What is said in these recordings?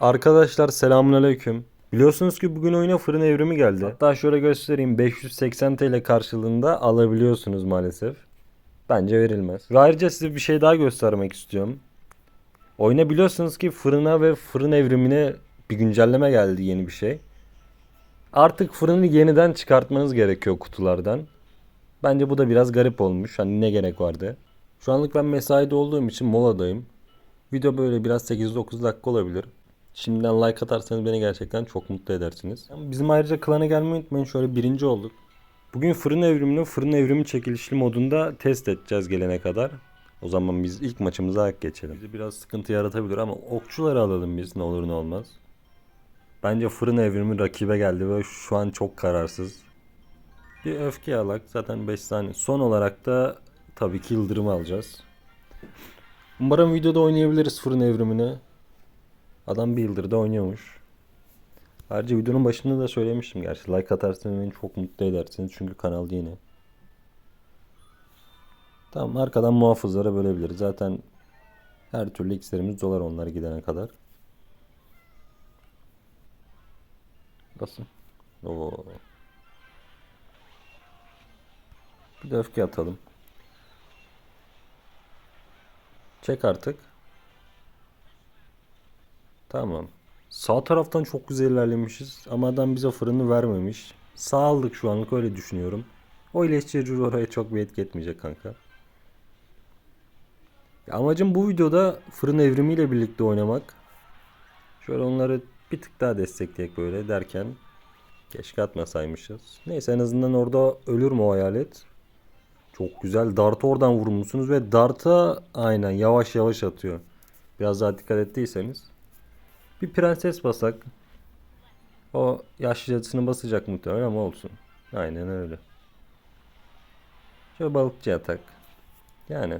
Arkadaşlar selamünaleyküm. Biliyorsunuz ki bugün oyuna fırın evrimi geldi. Hatta şöyle göstereyim 580 TL karşılığında alabiliyorsunuz maalesef. Bence verilmez. Ve ayrıca size bir şey daha göstermek istiyorum. Oyuna biliyorsunuz ki fırına ve fırın evrimine bir güncelleme geldi yeni bir şey. Artık fırını yeniden çıkartmanız gerekiyor kutulardan. Bence bu da biraz garip olmuş. Hani ne gerek vardı? Şu anlık ben mesaide olduğum için moladayım. Video böyle biraz 8-9 dakika olabilir. Şimdiden like atarsanız beni gerçekten çok mutlu edersiniz. Bizim ayrıca klana gelmeyi unutmayın. Şöyle birinci olduk. Bugün fırın evrimini fırın evrimi çekilişli modunda test edeceğiz gelene kadar. O zaman biz ilk maçımıza geçelim. Bizi biraz sıkıntı yaratabilir ama okçuları alalım biz ne olur ne olmaz. Bence fırın evrimi rakibe geldi ve şu an çok kararsız. Bir öfke alak zaten 5 saniye. Son olarak da tabii ki yıldırım alacağız. Umarım videoda oynayabiliriz fırın evrimini. Adam bir yıldır da oynuyormuş. Ayrıca videonun başında da söylemiştim gerçi. Like atarsanız beni çok mutlu edersiniz. Çünkü kanal yeni. Tamam arkadan muhafızlara bölebiliriz. Zaten her türlü iksirimiz dolar onlar gidene kadar. Basın. Oo. Bir de öfke atalım. Çek artık. Tamam. Sağ taraftan çok güzel ilerlemişiz ama adam bize fırını vermemiş. Sağ aldık şu anlık öyle düşünüyorum. O iyileştirici oraya çok bir etki etmeyecek kanka. Amacım bu videoda fırın evrimiyle birlikte oynamak. Şöyle onları bir tık daha destekleyek böyle derken keşke atmasaymışız. Neyse en azından orada ölür mü o hayalet? Çok güzel. Dart'ı oradan vurmuşsunuz ve Dart'a aynen yavaş yavaş atıyor. Biraz daha dikkat ettiyseniz. Bir prenses basak. O yaşlı cadısını basacak muhtemelen ama olsun. Aynen öyle. Şöyle balıkçı atak. Yani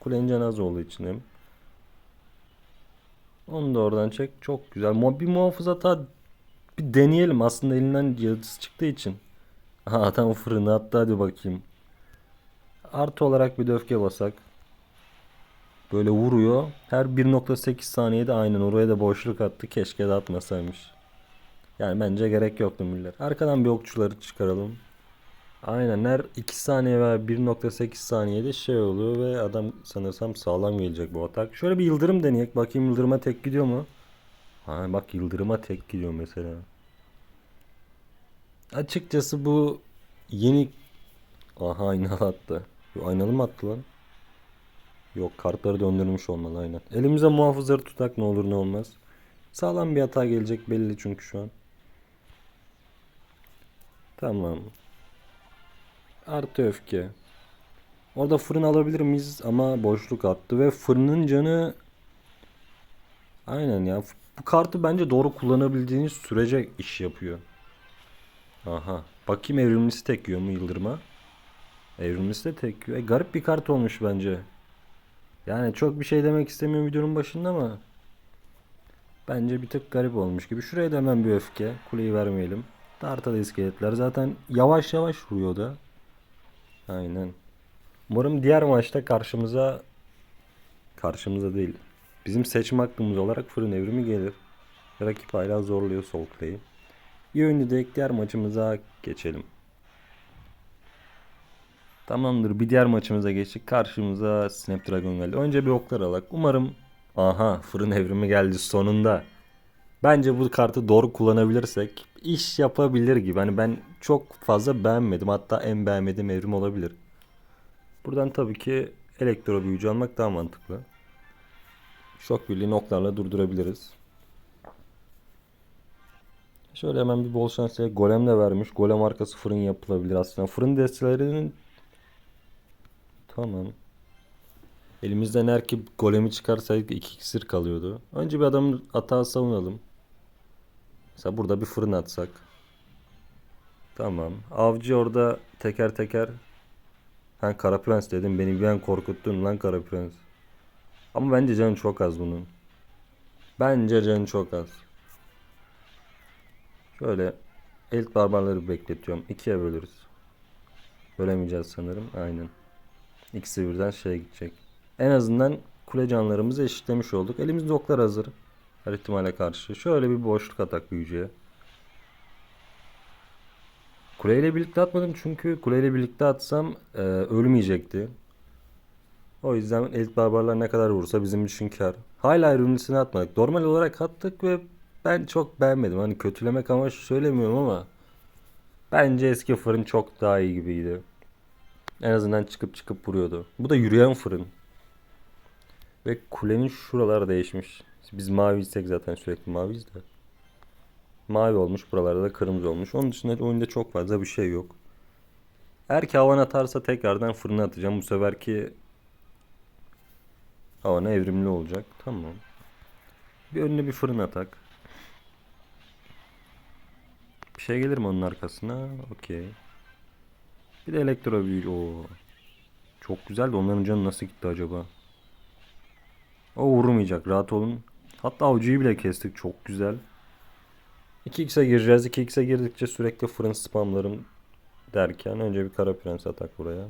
kulenin canı az olduğu için hem. Onu da oradan çek. Çok güzel. Bir muhafız hata bir deneyelim. Aslında elinden cadısı çıktığı için. Aha adam fırını attı hadi bakayım. Artı olarak bir de öfke basak. Böyle vuruyor. Her 1.8 saniyede aynen oraya da boşluk attı. Keşke de atmasaymış. Yani bence gerek yoktu millet. Arkadan bir okçuları çıkaralım. Aynen her 2 saniye veya 1.8 saniyede şey oluyor ve adam sanırsam sağlam gelecek bu atak. Şöyle bir yıldırım deneyek. Bakayım yıldırıma tek gidiyor mu? Ha bak yıldırıma tek gidiyor mesela. Açıkçası bu yeni... Aha aynalı attı. Aynalı mı attı lan? Yok kartları döndürmüş olmalı aynen. Elimize muhafızları tutak ne olur ne olmaz. Sağlam bir hata gelecek belli çünkü şu an. Tamam. Artı öfke. Orada fırın alabilir miyiz ama boşluk attı ve fırının canı Aynen ya. Bu kartı bence doğru kullanabildiğiniz sürece iş yapıyor. Aha. Bakayım evrimlisi tek yiyor mu yıldırma? Evrimlisi de tek yiyor. E, garip bir kart olmuş bence. Yani çok bir şey demek istemiyorum videonun başında ama bence bir tık garip olmuş gibi. Şuraya da hemen bir öfke. Kuleyi vermeyelim. Darta da iskeletler. Zaten yavaş yavaş vuruyor da. Aynen. Umarım diğer maçta karşımıza karşımıza değil. Bizim seçim hakkımız olarak fırın evrimi gelir. Rakip hala zorluyor sol kuleyi. İyi oyunu direkt diğer maçımıza geçelim. Tamamdır. Bir diğer maçımıza geçtik. Karşımıza Snapdragon geldi. Önce bir oklar alak. Umarım aha fırın evrimi geldi sonunda. Bence bu kartı doğru kullanabilirsek iş yapabilir gibi. Hani ben çok fazla beğenmedim. Hatta en beğenmediğim evrim olabilir. Buradan tabii ki elektro büyücü almak daha mantıklı. Şok birliğini oklarla durdurabiliriz. Şöyle hemen bir bol şansla golem de vermiş. Golem arkası fırın yapılabilir aslında. Fırın destelerinin Tamam. Elimizden eğer ki golemi çıkarsaydık iki iksir kalıyordu. Önce bir adamın atağı savunalım. Mesela burada bir fırın atsak. Tamam. Avcı orada teker teker. Ha Kara Prens dedim. Beni bir an korkuttun lan Kara Prens. Ama bence canı çok az bunun. Bence canı çok az. Şöyle elit barbarları bekletiyorum. İkiye bölürüz. Bölemeyeceğiz sanırım. Aynen. İkisi birden şeye gidecek. En azından kule canlarımızı eşitlemiş olduk. Elimizde oklar hazır. Her ihtimale karşı. Şöyle bir boşluk atak büyücüye. Kuleyle birlikte atmadım çünkü kuleyle birlikte atsam e, ölmeyecekti. O yüzden elit barbarlar ne kadar vursa bizim için kar. Hala ürünlüsüne atmadık. Normal olarak attık ve ben çok beğenmedim. Hani kötülemek amaçlı söylemiyorum ama bence eski fırın çok daha iyi gibiydi. En azından çıkıp çıkıp vuruyordu. Bu da yürüyen fırın. Ve kulenin şuraları değişmiş. Biz maviysek zaten sürekli maviyiz de. Mavi olmuş buralarda da kırmızı olmuş. Onun dışında oyunda çok fazla bir şey yok. Eğer ki havan atarsa tekrardan fırına atacağım. Bu seferki havana evrimli olacak. Tamam. Bir önüne bir fırın atak. Bir şey gelir mi onun arkasına? Okey. Bir de elektro büyücü. Oo. Çok güzel de onların canı nasıl gitti acaba? O vurmayacak rahat olun. Hatta avcıyı bile kestik çok güzel. 2x'e gireceğiz. 2x'e girdikçe sürekli fırın spamlarım derken önce bir kara prens atak buraya.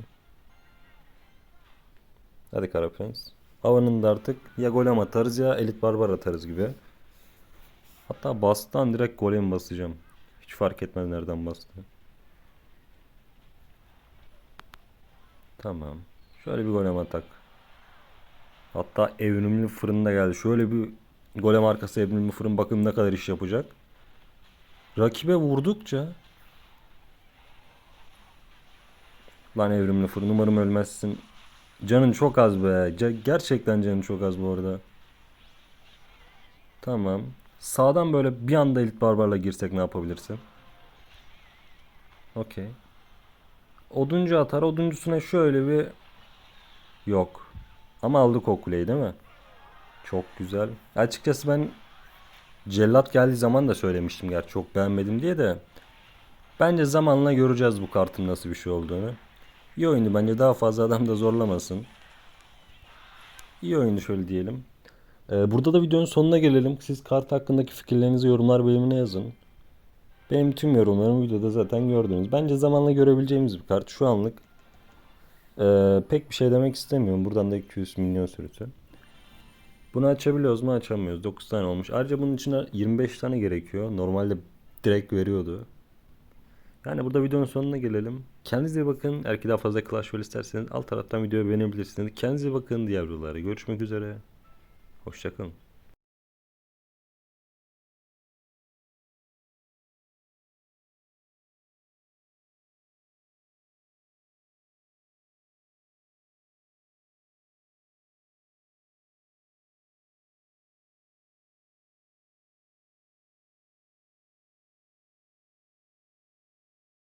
Hadi kara prens. Havanın da artık ya golem atarız ya elit barbar atarız gibi. Hatta bastan direkt golem basacağım. Hiç fark etmez nereden bastı. Tamam. Şöyle bir golem atak. Hatta evrimli fırın da geldi. Şöyle bir golem arkası evrimli fırın bakın ne kadar iş yapacak. Rakibe vurdukça Lan evrimli fırın umarım ölmezsin. Canın çok az be. Ge- gerçekten canın çok az bu arada. Tamam. Sağdan böyle bir anda elit barbarla girsek ne yapabilirsin? Okey. Oduncu atar. Oduncusuna şöyle bir... Yok. Ama aldık o kuleyi değil mi? Çok güzel. Açıkçası ben Cellat geldiği zaman da söylemiştim gerçi çok beğenmedim diye de. Bence zamanla göreceğiz bu kartın nasıl bir şey olduğunu. İyi oyundu bence daha fazla adam da zorlamasın. İyi oyundu şöyle diyelim. Ee, burada da videonun sonuna gelelim. Siz kart hakkındaki fikirlerinizi yorumlar bölümüne yazın. Benim tüm yorumlarımı videoda zaten gördünüz. Bence zamanla görebileceğimiz bir kart. Şu anlık ee, pek bir şey demek istemiyorum. Buradan da 200 milyon sürüsü. Bunu açabiliyoruz mu? Açamıyoruz. 9 tane olmuş. Ayrıca bunun için 25 tane gerekiyor. Normalde direkt veriyordu. Yani burada videonun sonuna gelelim. Kendinize bakın. Eğer ki daha fazla Clash Royale isterseniz alt taraftan videoyu beğenebilirsiniz. Kendinize bakın diğer videolara. Görüşmek üzere. Hoşçakalın.